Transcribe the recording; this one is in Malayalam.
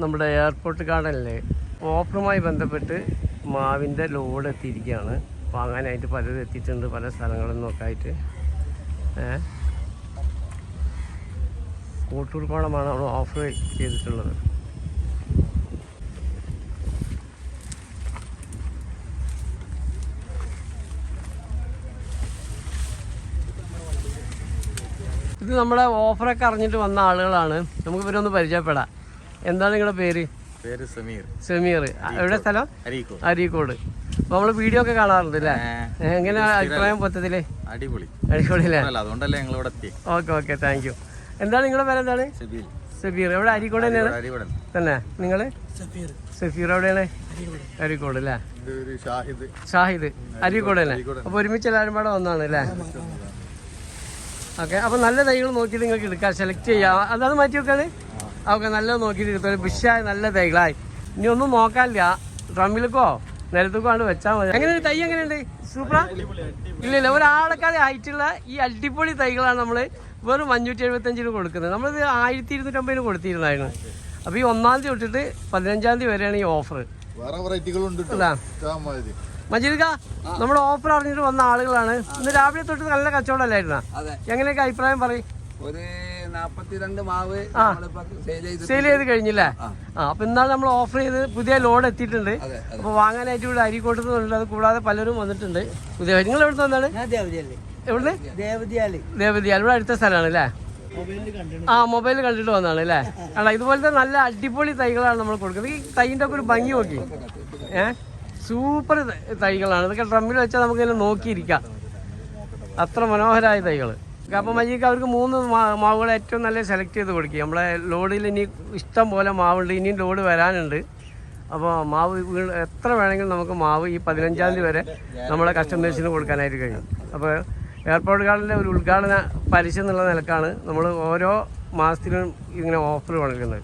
നമ്മുടെ എയർപോർട്ട് ഗാർഡനിലെ ഓഫറുമായി ബന്ധപ്പെട്ട് മാവിന്റെ ലോഡ് എത്തിയിരിക്കുകയാണ്. വാങ്ങാനായിട്ട് പലരും എത്തിയിട്ടുണ്ട് പല സ്ഥലങ്ങളിൽ നിന്നൊക്കെ ആയിട്ട് കോട്ടൂർ അവിടെ ഓഫർ ചെയ്തിട്ടുള്ളത്. ഇത് നമ്മുടെ ഓഫറൊക്കെ അറിഞ്ഞിട്ട് വന്ന ആളുകളാണ്. നമുക്ക് ഇവരൊന്ന് പരിചയപ്പെടാം. എന്താണ് നിങ്ങളുടെ പേര്? പേര് സമീർ. സമീർ. എവിടെ സ്ഥലം? അരീക്കോട്. അരീക്കോട്. അപ്പൊ നമ്മൾ വീഡിയോ ഒക്കെ കാണാറുണ്ട് അല്ലേ? എങ്ങനെ അഭിപ്രായം പൊത്തത്തിൽ അടിപൊളി. അടിപൊളി അല്ല? അതുകൊണ്ടല്ലേ ഞങ്ങൾ ഇവിടെ എത്തി ഓക്കെ ഓക്കെ താങ്ക് യു എന്താണ് നിങ്ങളുടെ പേര് എന്താണ്? സഫീർ എവിടെ? അരീക്കോട് തന്നെയാണ്? തന്നെ. നിങ്ങൾ? സഫീർ. എവിടെയാണ്? അരീക്കോട്. അല്ലേ? ഷാഹിദ്. ഷാഹിദ്. അരീക്കോട് തന്നെ. അപ്പൊ ഒരുമിച്ച് എല്ലാവരും പാടെ വന്നാണ് അല്ലേ? ഓക്കെ അപ്പൊ നല്ല തൈകൾ നോക്കി നിങ്ങൾക്ക് എടുക്കാം. സെലക്ട് ചെയ്യാം. അതാണ് മാറ്റി വെക്കാണ്? ഓക്കെ നല്ലത് നോക്കിയിട്ട് എടുത്തോളൂ ബുഷായ നല്ല തൈകളായി. ഇനി ഒന്നും നോക്കാനില്ല. ഡ്രമ്മിലേക്കോ നിലത്തേക്കോ ആണ് വെച്ചാൽ മതി. എങ്ങനെയുണ്ട്? തൈ എങ്ങനെയുണ്ട്? സൂപ്പറാ ഇല്ല ഇല്ല ഒരാളെക്കാതെ ആയിട്ടുള്ള ഈ അടിപൊളി തൈകളാണ് നമ്മൾ വെറും അഞ്ഞൂറ്റി എഴുപത്തഞ്ചിന് കൊടുക്കുന്നത്. നമ്മളിത് ആയിരത്തി ഇരുന്നൂറ്റമ്പതിന് കൊടുത്തിരുന്നായിരുന്നു. അപ്പോൾ ഈ ഒന്നാം തീയതി തൊട്ടിട്ട് പതിനഞ്ചാം തീയതി വരെയാണ് ഈ ഓഫർ വേറെ വെറൈറ്റികളുണ്ട് മജീദ്ക നമ്മുടെ ഓഫർ അറിഞ്ഞിട്ട് വന്ന ആളുകളാണ്. ഇന്ന് രാവിലെ തൊട്ട് നല്ല കച്ചവടമല്ലായിരുന്ന അതെ. എങ്ങനെയൊക്കെ അഭിപ്രായം പറയും. ഒരു നാപ്പത്തിരണ്ട് മാവ് നമ്മളിപ്പോ സെയിൽ ചെയ്ത് സെയിൽ ചെയ്ത് കഴിഞ്ഞില്ലേ? ആ. അപ്പൊ ഇന്നാൾ നമ്മൾ ഓഫർ ചെയ്ത് പുതിയ ലോഡ് എത്തിയിട്ടുണ്ട്. അപ്പൊ വാങ്ങാനായിട്ട് ഇവിടെ അരിക്കോട്ടുന്നുണ്ട് അത് കൂടാതെ പലരും വന്നിട്ടുണ്ട്. പുതിയ നിങ്ങൾ എവിടെ വന്നാണ്? എവിടെ ദേവദിയാൽ ഇവിടെ അടുത്ത സ്ഥലമാണ് അല്ലേ? ആ മൊബൈൽ കണ്ടിട്ട് വന്നാണ് അല്ലേ? അല്ല ഇതുപോലത്തെ നല്ല അടിപൊളി തൈകളാണ് നമ്മൾ കൊടുക്കുന്നത്. ഈ തൈന്റെ ഒക്കെ ഒരു ഭംഗി നോക്കി. ഏ? സൂപ്പർ തൈകളാണ്. ഇതൊക്കെ ഡ്രമ്മിൽ വെച്ചാൽ നമുക്ക് ഇങ്ങനെ നോക്കിയിരിക്കാം. അത്ര മനോഹരമായ തൈകൾ അപ്പം മജിക്ക് അവർക്ക് മൂന്ന് മാവുകൾ ഏറ്റവും നല്ല സെലക്ട് ചെയ്ത് കൊടുക്കുക. നമ്മളെ ലോഡിൽ ഇനി ഇഷ്ടം പോലെ മാവുണ്ട്. ഇനിയും ലോഡ് വരാനുണ്ട്. അപ്പോൾ മാവ് എത്ര വേണമെങ്കിലും നമുക്ക് മാവ് ഈ പതിനഞ്ചാം തീയതി വരെ നമ്മളെ കസ്റ്റമേഴ്സിന് കൊടുക്കാനായിട്ട് കഴിയും. അപ്പോൾ എയർപോർട്ട് ഗാർഡിന്റെ ഒരു ഉദ്ഘാടന പലിശ എന്നുള്ള നിലക്കാണ് നമ്മൾ ഓരോ മാസത്തിലും ഇങ്ങനെ ഓഫർ കൊടുക്കുന്നത്.